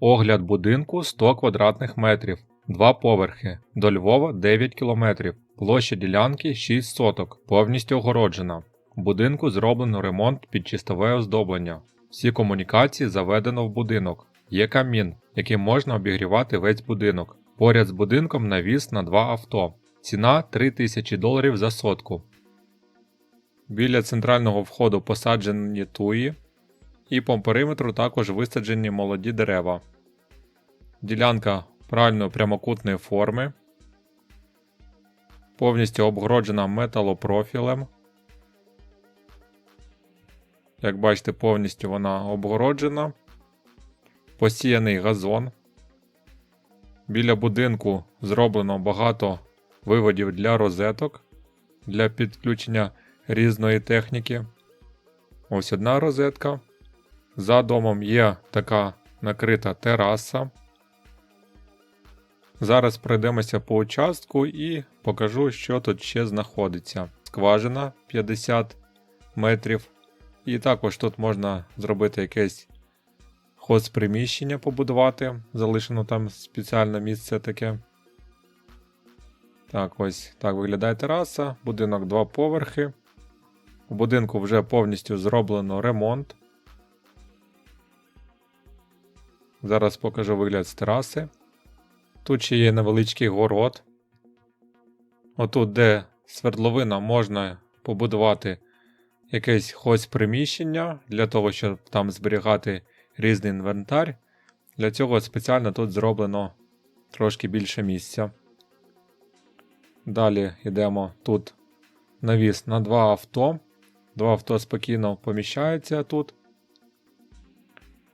Огляд будинку 100 квадратних метрів, 2 поверхи, до Львова 9 кілометрів, площа ділянки 6 соток, повністю огороджена. Будинку зроблено ремонт під чистове оздоблення. Всі комунікації заведено в будинок. Є камін, яким можна обігрівати весь будинок. Поряд з будинком навіс на два авто. Ціна 3000 доларів за сотку. Біля центрального входу посаджені туї, і по периметру також висаджені молоді дерева. Ділянка правильної прямокутної форми, повністю обгороджена металопрофілем. Як бачите, повністю вона обгороджена, посіяний газон. Біля будинку зроблено багато виводів для розеток для підключення різної техніки. Ось одна розетка. За домом є така накрита тераса. Зараз пройдемося по участку і покажу, що тут ще знаходиться. Скважина 50 метрів. І також тут можна зробити якесь хозприміщення побудувати. Залишено там спеціальне місце таке. Так, ось так виглядає тераса. Будинок два поверхи. У будинку вже повністю зроблено ремонт. Зараз покажу вигляд з тераси. Тут ще є невеличкий город. Отут, де свердловина, можна побудувати якесь хоч приміщення для того, щоб там зберігати різний інвентар. Для цього спеціально тут зроблено трошки більше місця. Далі йдемо тут навіс на два авто. Два авто спокійно поміщаються тут.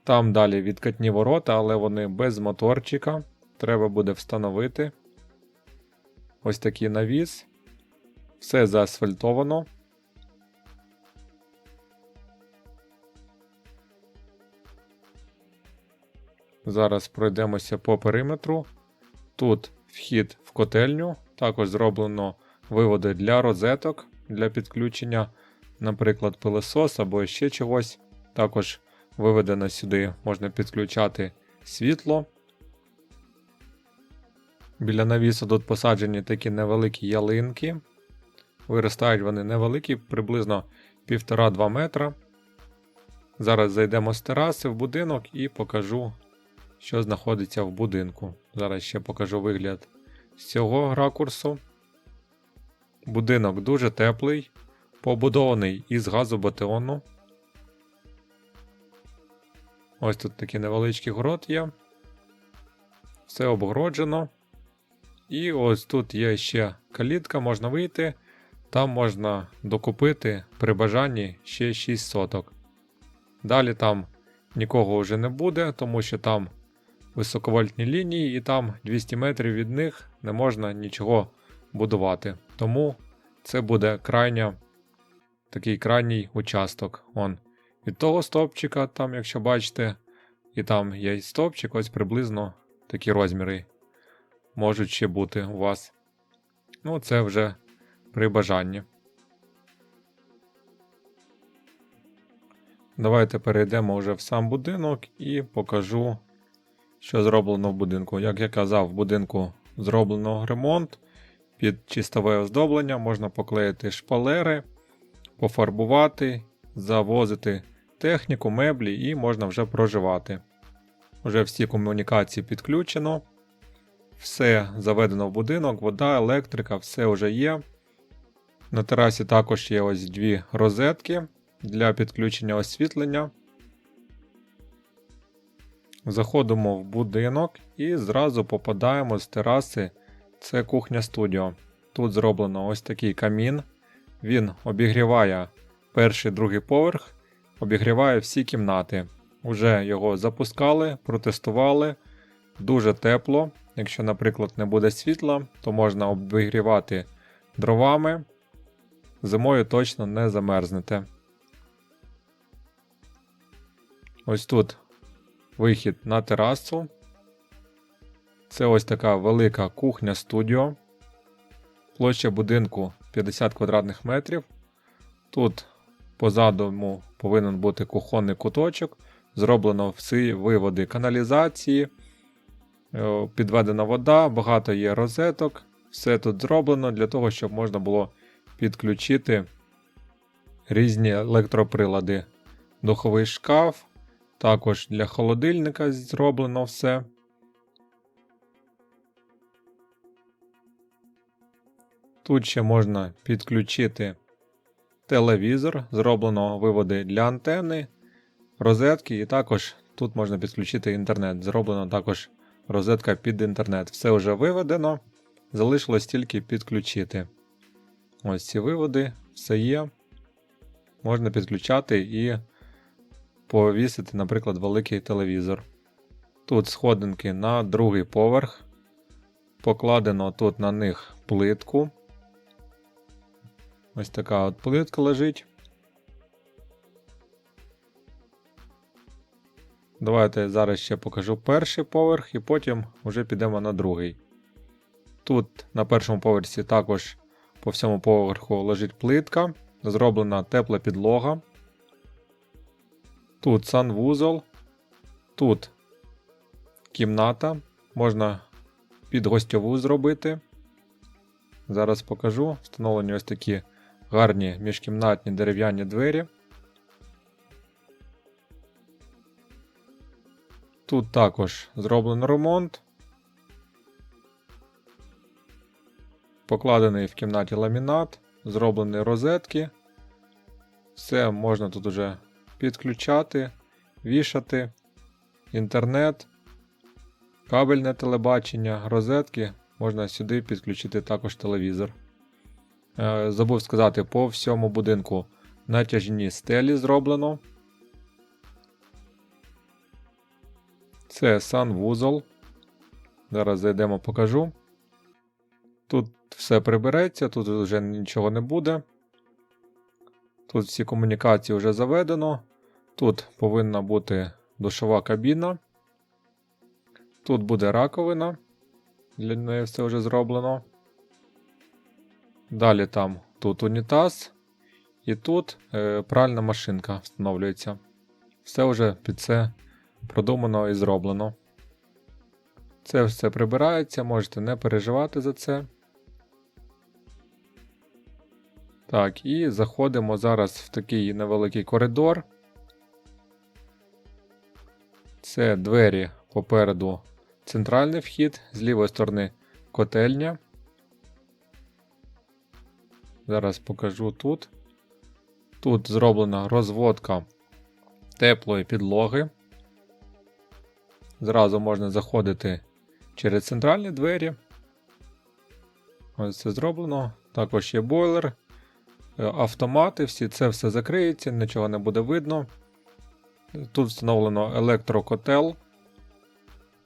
Там далі відкатні ворота, але вони без моторчика. Треба буде встановити. Ось такий навіс. Все заасфальтовано. Зараз пройдемося по периметру. Тут вхід в котельню. Також зроблено виводи для розеток для підключення, наприклад, пилосос або ще чогось. Також виведено сюди можна підключати світло. Біля навісу тут посаджені такі невеликі ялинки. Виростають вони невеликі, приблизно 1,5-2 метра. Зараз зайдемо з тераси в будинок і покажу, що знаходиться в будинку. Зараз ще покажу вигляд з цього ракурсу. Будинок дуже теплий, побудований із газобатеону. Ось тут такий невеличкий город є. Все обгороджено. І ось тут є ще калітка, можна вийти. Там можна докупити при бажанні ще 6 соток. Далі там нікого вже не буде, тому що там високовольтні лінії, і там 200 метрів від них не можна нічого будувати. Тому це буде крайня, такий крайній участок. Он. Від того стовпчика, там, якщо бачите, і там є стовпчик, ось приблизно такі розміри можуть ще бути у вас. Ну, це вже при бажанні. Давайте перейдемо вже в сам будинок і покажу, що зроблено в будинку. Як я казав, в будинку зроблено ремонт під чистове оздоблення, можна поклеїти шпалери, пофарбувати, завозити техніку, меблі і можна вже проживати. Вже всі комунікації підключено. Все заведено в будинок, вода, електрика, все вже є. На терасі також є ось дві розетки для підключення освітлення. Заходимо в будинок і зразу попадаємо з тераси. Це кухня студіо. Тут зроблено ось такий камін. Він обігріває перший другий поверх, обігріває всі кімнати. Уже його запускали, протестували. Дуже тепло. Якщо, наприклад, не буде світла, то можна обігрівати дровами. Зимою точно не замерзнете. Ось тут вихід на терасу. Це ось така велика кухня студіо. Площа будинку 50 квадратних метрів. Тут позаду повинен бути кухонний куточок. зроблено всі виводи каналізації, е, підведена вода, багато є розеток. Все тут зроблено для того, щоб можна було підключити різні електроприлади. Духовий шкаф, також для холодильника зроблено все. Тут ще можна підключити телевізор, зроблено виводи для антени, розетки, і також тут можна підключити інтернет. Зроблено також розетка під інтернет. Все вже виведено, залишилось тільки підключити. Ось ці виводи, все є. Можна підключати і повісити, наприклад, великий телевізор. Тут сходинки на другий поверх. Покладено тут на них плитку. Ось така от плитка лежить. Давайте зараз ще покажу перший поверх і потім вже підемо на другий. Тут на першому поверсі також по всьому поверху лежить плитка, зроблена тепла підлога. Тут санвузол, тут кімната, можна під гостьову зробити. Зараз покажу. Встановлені ось такі гарні міжкімнатні дерев'яні двері. Тут також зроблено ремонт. Покладений в кімнаті ламінат, зроблені розетки. Все можна тут уже підключати, вішати, інтернет, кабельне телебачення, розетки. Можна сюди підключити також телевізор. Е, Забув сказати, по всьому будинку натяжні стелі зроблено. Це санвузол. Зараз зайдемо, покажу. Тут все прибереться, тут вже нічого не буде. Тут всі комунікації вже заведено. Тут повинна бути душова кабіна. Тут буде раковина. Для неї все вже зроблено. Далі там тут унітаз. І тут е, пральна машинка встановлюється. Все вже під це продумано і зроблено. Це все прибирається, можете не переживати за це. Так, і заходимо зараз в такий невеликий коридор. Це двері попереду центральний вхід, з лівої сторони котельня. Зараз покажу тут. Тут зроблена розводка теплої підлоги. Зразу можна заходити через центральні двері. Ось це зроблено. Також є бойлер, е, автомати, всі це все закриється, нічого не буде видно. Тут встановлено електрокотел.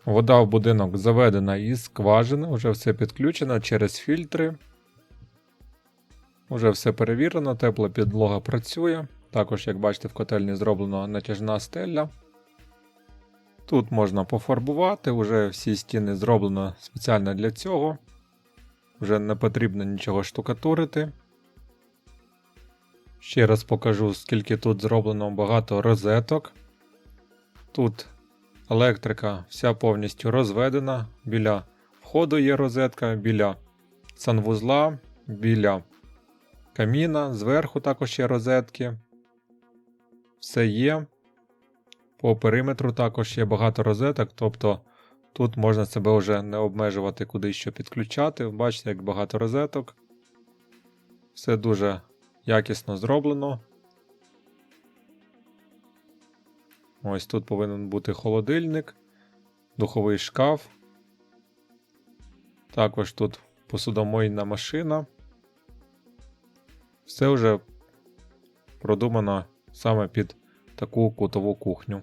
Вода в будинок заведена із скважини, вже все підключено через фільтри. Уже все перевірено, тепла підлога працює. Також, як бачите, в котельні зроблена натяжна стеля. Тут можна пофарбувати, вже всі стіни зроблено спеціально для цього. Вже не потрібно нічого штукатурити. Ще раз покажу, скільки тут зроблено багато розеток. Тут електрика вся повністю розведена. Біля входу є розетка, біля санвузла, біля каміна, зверху також є розетки. Все є. По периметру також є багато розеток, тобто тут можна себе вже не обмежувати куди що підключати. Бачите, як багато розеток. Все дуже якісно зроблено. Ось тут повинен бути холодильник, духовий шкаф. Також тут посудомийна машина. Все вже продумано саме під таку кутову кухню.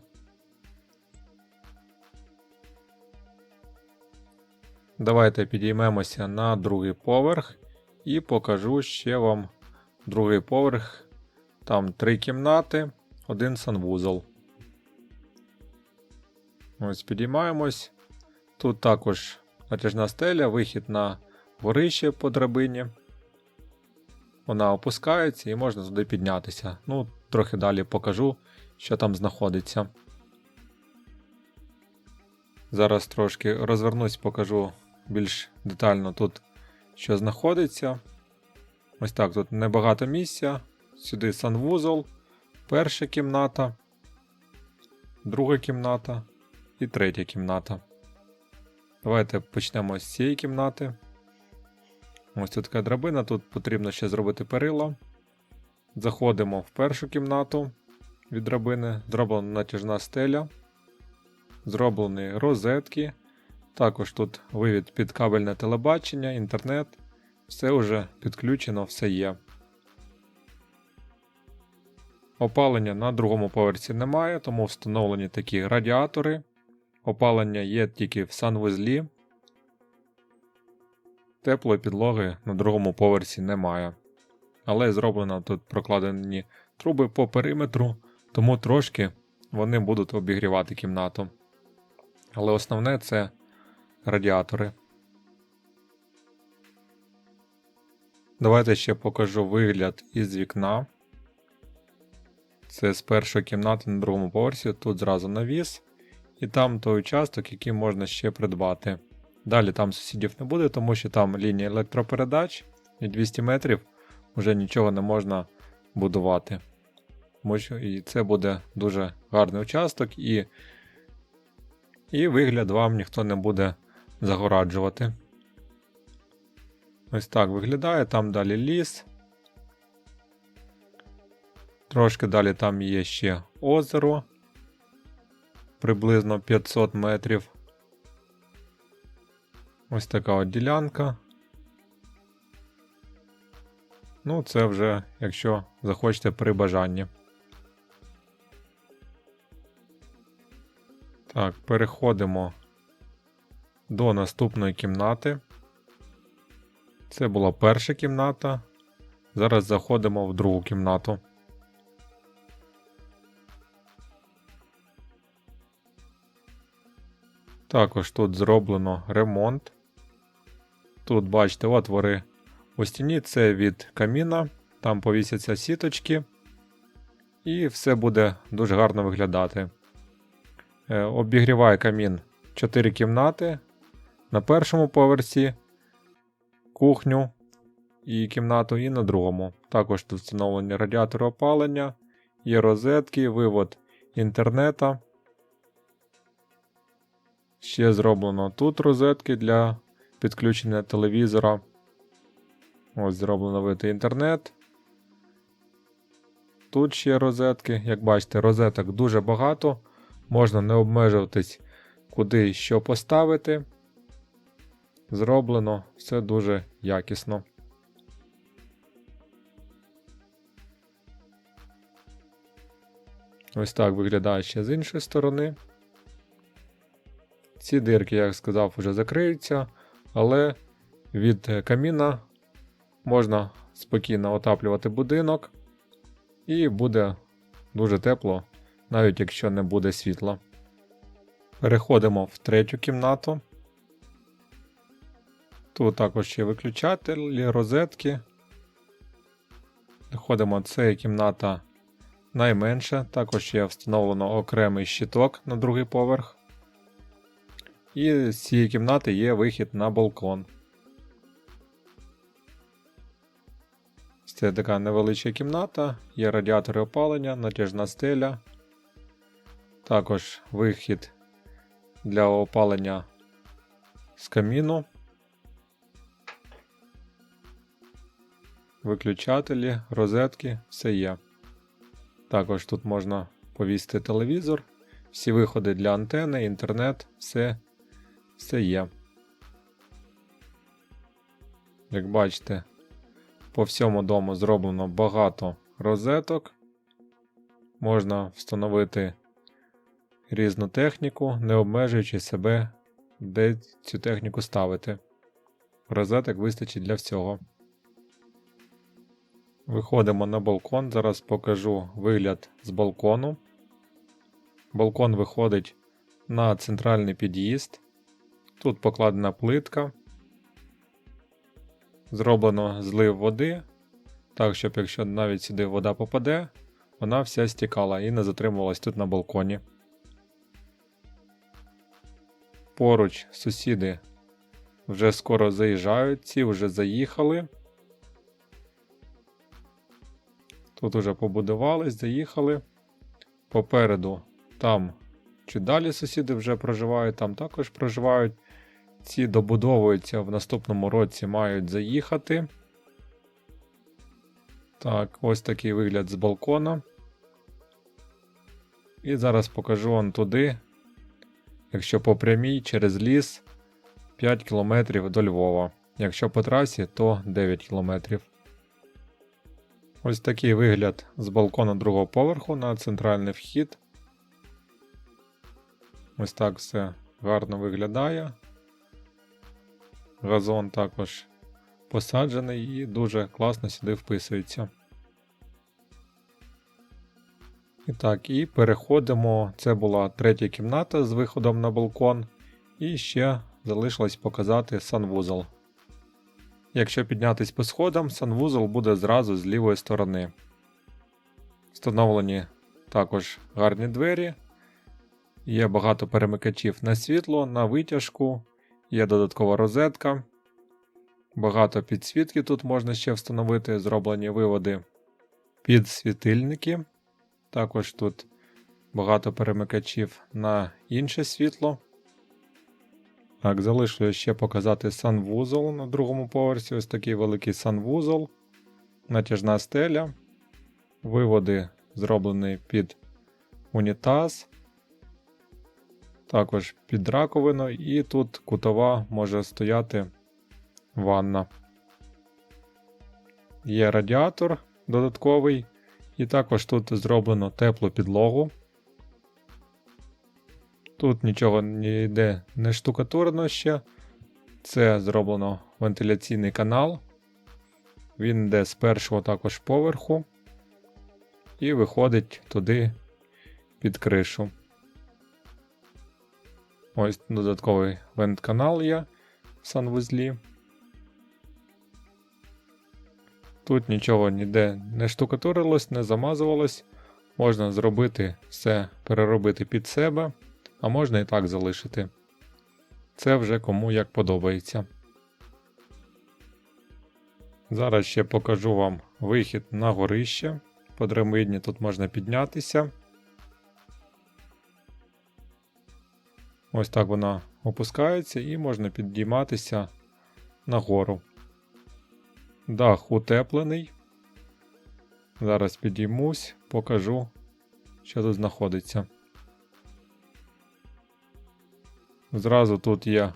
Давайте підіймемося на другий поверх і покажу ще вам другий поверх. Там три кімнати, один санвузол. Ось підіймаємось. Тут також натяжна стеля, вихід на горище по драбині. Вона опускається і можна туди піднятися. Ну, трохи далі покажу, що там знаходиться. Зараз трошки розвернусь, покажу більш детально тут, що знаходиться. Ось так, тут небагато місця. Сюди санвузол, перша кімната, друга кімната і третя кімната. Давайте почнемо з цієї кімнати. Ось тут така драбина, тут потрібно ще зробити перила. Заходимо в першу кімнату від драбини, зроблена натяжна стеля, зроблені розетки. Також тут вивід під кабельне телебачення, інтернет. Все вже підключено, все є. Опалення на другому поверсі немає, тому встановлені такі радіатори. Опалення є тільки в санвузлі. Теплої підлоги на другому поверсі немає. Але зроблено тут прокладені труби по периметру, тому трошки вони будуть обігрівати кімнату. Але основне це радіатори. Давайте ще покажу вигляд із вікна. Це з першої кімнати на другому поверсі, тут зразу навіс, і там той участок, який можна ще придбати. Далі там сусідів не буде, тому що там лінія електропередач і 200 метрів вже нічого не можна будувати. І це буде дуже гарний участок, і, і вигляд вам ніхто не буде загораджувати. Ось так виглядає, там далі ліс. Трошки далі там є ще озеро. Приблизно 500 метрів. Ось така от ділянка. Ну, це вже, якщо захочете при бажанні. Так, переходимо до наступної кімнати. Це була перша кімната. Зараз заходимо в другу кімнату. Також тут зроблено ремонт. Тут, бачите, отвори у стіні це від каміна, там повісяться сіточки, і все буде дуже гарно виглядати. Е, обігріває камін 4 кімнати. На першому поверсі, кухню і кімнату, і на другому. Також тут встановлені радіатори опалення, є розетки, вивод інтернета. Ще зроблено тут розетки для підключення телевізора. Ось зроблено вити інтернет. Тут ще розетки. Як бачите, розеток дуже багато. Можна не обмежуватись, куди що поставити. Зроблено все дуже якісно. Ось так виглядає ще з іншої сторони. Ці дирки, як сказав, вже закриються, але від каміна можна спокійно отаплювати будинок, і буде дуже тепло, навіть якщо не буде світла. Переходимо в третю кімнату. Тут також є виключателі, розетки. Переходимо, це кімната найменша, також є встановлено окремий щиток на другий поверх. І з цієї кімнати є вихід на балкон. Це така невеличка кімната, є радіатори опалення, натяжна стеля. Також вихід для опалення з каміну. Виключателі, розетки, все є. Також тут можна повісити телевізор, всі виходи для антени, інтернет, все, все є. Як бачите, по всьому дому зроблено багато розеток. Можна встановити різну техніку, не обмежуючи себе, де цю техніку ставити. Розеток вистачить для всього. Виходимо на балкон. Зараз покажу вигляд з балкону. Балкон виходить на центральний під'їзд. Тут покладена плитка. Зроблено злив води, так, щоб якщо навіть сюди вода попаде, вона вся стікала і не затримувалась тут на балконі. поруч сусіди вже скоро заїжджають, ці вже заїхали. Тут уже побудувались, заїхали. Попереду там чи далі сусіди вже проживають, там також проживають. Ці добудовуються в наступному році, мають заїхати. Так, ось такий вигляд з балкона. І зараз покажу вам туди, якщо по прямій через ліс 5 км до Львова. Якщо по трасі, то 9 км. Ось такий вигляд з балкона другого поверху на центральний вхід. Ось так все гарно виглядає. Газон також посаджений і дуже класно сюди вписується. І так, і переходимо. Це була третя кімната з виходом на балкон. І ще залишилось показати санвузол. Якщо піднятись по сходам, санвузол буде зразу з лівої сторони. Встановлені також гарні двері. Є багато перемикачів на світло, на витяжку, є додаткова розетка. Багато підсвітки тут можна ще встановити, зроблені виводи під світильники. Також тут багато перемикачів на інше світло. Так, залишилось ще показати санвузол на другому поверсі. Ось такий великий санвузол, натяжна стеля, виводи зроблені під унітаз, також під раковину, і тут кутова може стояти ванна. Є радіатор додатковий, і також тут зроблено теплу підлогу. Тут нічого ніде не штукатурено ще. Це зроблено вентиляційний канал. Він йде з першого також поверху і виходить туди під кришу. Ось додатковий вент-канал є в санвузлі. Тут нічого ніде не штукатурилось, не замазувалось. Можна зробити все, переробити під себе а можна і так залишити. Це вже кому як подобається. Зараз ще покажу вам вихід на горище. По драбині тут можна піднятися. Ось так вона опускається і можна підійматися нагору. Дах утеплений. Зараз підіймусь, покажу, що тут знаходиться. Зразу тут є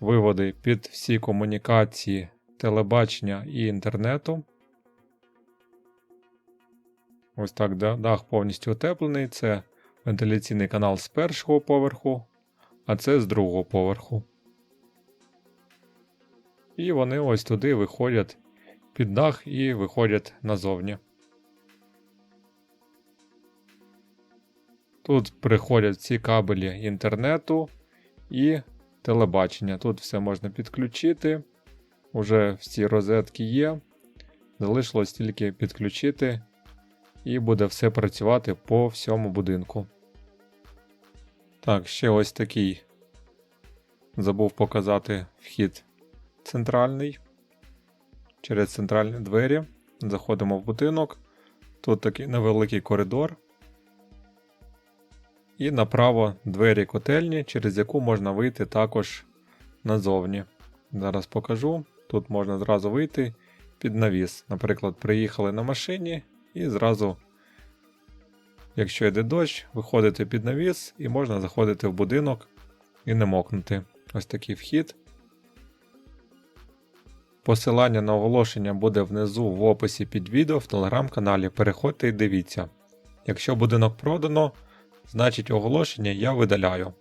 виводи під всі комунікації телебачення і інтернету. Ось так дах повністю утеплений. Це вентиляційний канал з першого поверху, а це з другого поверху. І вони ось туди виходять під дах і виходять назовні. Тут приходять всі кабелі інтернету і телебачення. Тут все можна підключити. Уже всі розетки є. Залишилось тільки підключити, і буде все працювати по всьому будинку. Так, ще ось такий. Забув показати вхід центральний. Через центральні двері. Заходимо в будинок. Тут такий невеликий коридор. І направо двері котельні, через яку можна вийти також назовні. Зараз покажу. Тут можна зразу вийти під навіс. Наприклад, приїхали на машині і зразу, якщо йде дощ, виходити під навіс і можна заходити в будинок і не мокнути. Ось такий вхід. Посилання на оголошення буде внизу в описі під відео в телеграм-каналі. Переходьте і дивіться. Якщо будинок продано, значить оголошення я видаляю.